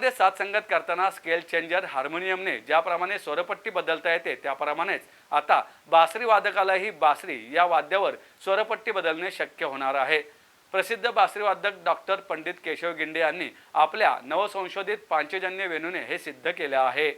मध्ये साथ संगत करताना स्केल चेंजर हार्मोनियमने ज्याप्रमाणे स्वरपट्टी बदलता येते त्याप्रमाणेच आता बासरी वादकालाही बासरी या वाद्यावर स्वरपट्टी बदलणे शक्य होणार आहे. प्रसिद्ध बासरी वादक डॉक्टर पंडित केशव गिंडे यांनी आपल्या नवसंशोधित पांचजन्य वेणूने हे सिद्ध केले आहे.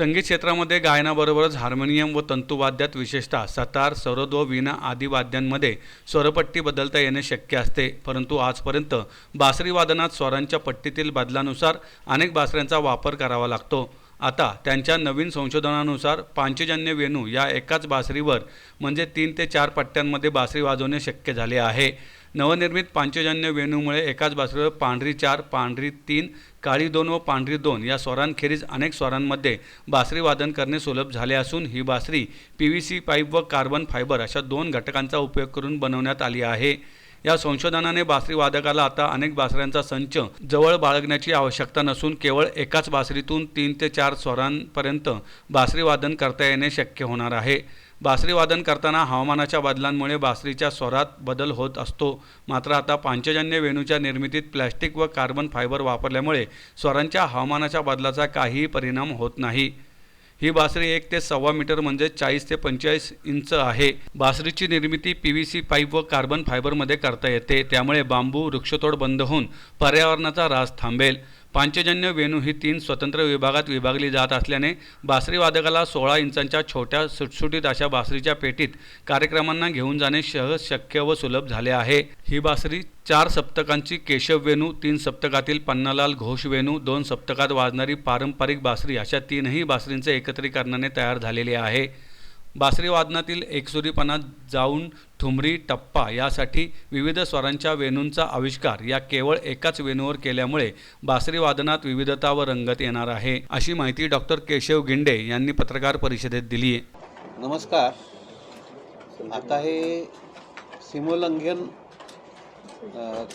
संगीत क्षेत्रामध्ये गायनाबरोबरच हार्मोनियम व तंतुवाद्यात विशेषतः सतार सरोद व वीणा आदी वाद्यांमध्ये स्वरपट्टी बदलता येणे शक्य असते. परंतु आजपर्यंत बासरी वादनात स्वरांच्या पट्टीतील बदलानुसार अनेक बासऱ्यांचा वापर करावा लागतो. आता त्यांच्या नवीन संशोधनानुसार पांचजन्य वेणू या एकाच बासरीवर म्हणजे तीन ते चार पट्ट्यांमध्ये बासरी वाजवणे शक्य झाले आहे. नवनिर्मित पांचजन्य वेणूमुळे एकाच बासरीवर पांढरी चार पांढरी तीन काळी दोन व पांढरी दोन या स्वरांखेरीज अनेक स्वरांमध्ये बासरी वादन करणे सुलभ झाले असून ही बासरी पी व्ही सी पाईप व कार्बन फायबर अशा दोन घटकांचा उपयोग करून बनवण्यात आली आहे. या संशोधनाने बासरी वादकाला आता अनेक बासऱ्यांचा संच जवळ बाळगण्याची आवश्यकता नसून केवळ एकाच बासरीतून तीन ते चार स्वरांपर्यंत बासरी वादन करता येणे शक्य होणार आहे. बासरी वादन करताना हवामानाच्या बदलांमुळे बासरीच्या स्वरात बदल होत असतो. मात्र आता पांचजन्य वेणूच्या निर्मितीत प्लॅस्टिक व कार्बन फायबर वापरल्यामुळे स्वरांच्या हवामानाच्या बदलाचा काहीही परिणाम होत नाही. ही बासरी एक ते सव्वा मीटर म्हणजे चाळीस ते पंचेचाळीस इंच आहे. बासरीची निर्मिती पी व्ही सी पाईप व कार्बन फायबरमध्ये करता येते. त्यामुळे बांबू वृक्षतोड बंद होऊन पर्यावरणाचा ऱ्हास थांबेल. पांचजन्य वेणू ही तीन स्वतंत्र विभागात विभागली जात असल्याने बासरी वादकाला सोळा इंचांच्या छोट्या सुटसुटीत अशा बासरीच्या पेटीत कार्यक्रमांना घेऊन जाणे सहज शक्य व सुलभ झाले आहे. ही बासरी चार सप्तकांची केशव वेणू तीन सप्तकातील पन्नालाल घोष वेणू दोन सप्तकात वाजणारी पारंपरिक बासरी अशा तीनही बासरींचे एकत्रीकरणाने तयार झालेली आहे. बासरी वादनातील एकसुरीपणा जाऊन ठुमरी टप्पा यासाठी विविध स्वरांच्या वेणूंचा आविष्कार या केवळ एकाच वेणूवर केल्यामुळे बासरी वादनात विविधता व रंगत येणार आहे अशी माहिती डॉक्टर केशव गिंडे यांनी पत्रकार परिषदेत दिली आहे. नमस्कार. आता हे सीमोल्लंघन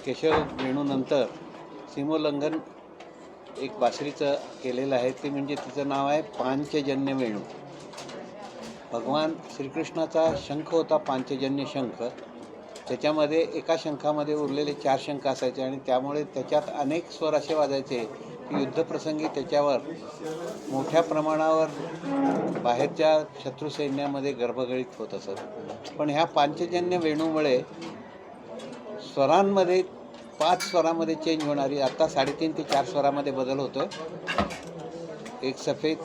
केशव वेणूनंतर सीमोल्लंघन एक बासरीचं केलेलं आहे. ते म्हणजे तिचं नाव आहे पांचजन्य वेणू. भगवान श्रीकृष्णाचा शंख होता पांचजन्य शंख. त्याच्यामध्ये एका शंखामध्ये उरलेले चार शंख असायचे आणि त्यामुळे त्याच्यात अनेक स्वर असे वाजायचे की युद्धप्रसंगी त्याच्यावर मोठ्या प्रमाणावर बाहेरच्या शत्रुसैन्यामध्ये गर्भगळीत होत असत. पण ह्या पांचजन्य वेणूमुळे स्वरांमध्ये पाच स्वरामध्ये चेंज होणारी आत्ता साडेतीन ते चार स्वरामध्ये बदल होतो एक सफेद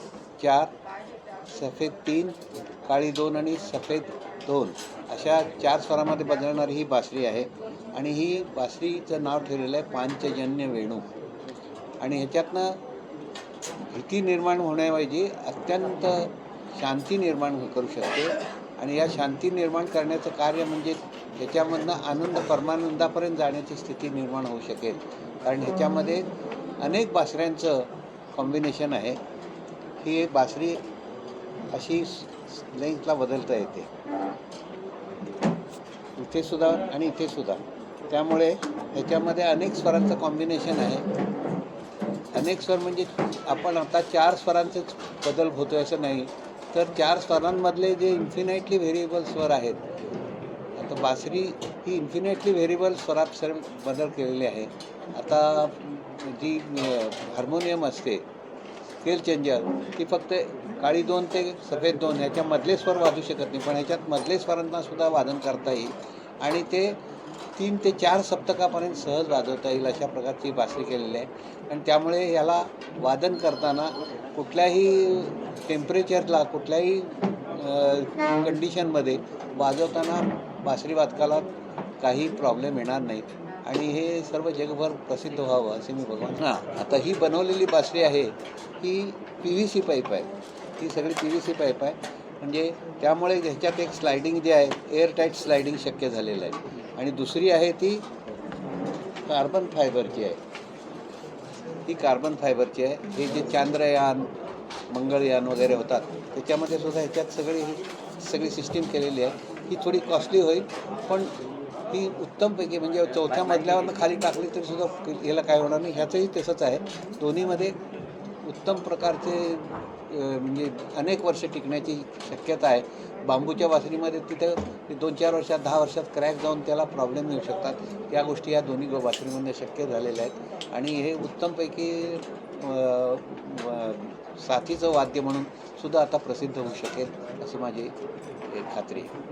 चार सफेद तीन काळी दोन आणि सफेद दोन अशा चार स्वरामध्ये बदलणारी ही बासरी आहे. आणि ही बासरीचं नाव ठेवलेलं आहे पांचजन्य वेणू. आणि ह्याच्यातनं भीती निर्माण होण्याऐवजी अत्यंत शांती निर्माण करू शकते. आणि या शांती निर्माण करण्याचं कार्य म्हणजे ह्याच्यामधनं आनंद परमानंदापर्यंत जाण्याची स्थिती निर्माण होऊ शकेल. कारण ह्याच्यामध्ये अनेक बासऱ्यांचं कॉम्बिनेशन आहे. ही एक बासरी अशी लेंथला बदलता येते. इथे सुद्धा आणि इथे सुद्धा. त्यामुळे ह्याच्यामध्ये अनेक स्वरांचं कॉम्बिनेशन आहे. अनेक स्वर म्हणजे आपण आता चार स्वरांचेच बदल होतो असं नाही. तर चार स्वरांमधले जे इन्फिनाइटली व्हेरिएबल स्वर आहेत आता बासरी ही इन्फिनाइटली व्हेरिएबल स्वरात सर बदल केलेली आहे. आता जी हार्मोनियम असते स्केल चेंजर ती फक्त काळी दोन ते सफेद दोन ह्याच्यामधले स्वर वाजू शकत नाही. पण ह्याच्यात मधले स्वरांना सुद्धा वादन करता येईल. आणि ते तीन ते चार सप्तकापर्यंत सहज वाजवता येईल अशा प्रकारची बासरी केलेली आहे. आणि त्यामुळे याला वादन करताना कुठल्याही टेम्परेचरला कुठल्याही कंडिशनमध्ये वाजवताना बासरी वादकाला काही प्रॉब्लेम येणार नाहीत. आणि हे सर्व जगभर प्रसिद्ध व्हावं असे मी भगवान हां आता ही बनवलेली बासरी आहे ही पी व्ही सी पाईप आहे. ही सगळी पी व्ही सी पाईप आहे. म्हणजे त्यामुळे ह्याच्यात एक स्लायडिंग जे आहे एअरटाईट स्लायडिंग शक्य झालेलं आहे. आणि दुसरी आहे ती कार्बन फायबरची आहे. ही कार्बन फायबरची आहे. हे जे चांद्रयान मंगळयान वगैरे होतात त्याच्यामध्ये सुद्धा ह्याच्यात सगळी ही सगळी सिस्टीम केलेली आहे. ही थोडी कॉस्टली होईल पण ती उत्तमपैकी म्हणजे चौथ्या मजल्यावरनं खाली टाकली तरी सुद्धा याला काय होणार नाही. ह्याचंही तसंच आहे. दोन्हीमध्ये उत्तम प्रकारचे म्हणजे अनेक वर्ष टिकण्याची शक्यता आहे. बांबूच्या वासरीमध्ये तिथं दोन चार वर्षात दहा वर्षात क्रॅक जाऊन त्याला प्रॉब्लेम येऊ शकतात. या गोष्टी या दोन्ही वासरीमध्ये शक्य झालेल्या आहेत. आणि हे उत्तमपैकी साथीचं वाद्य म्हणून सुद्धा आता प्रसिद्ध होऊ शकेल अशी माझी एक खात्री आहे.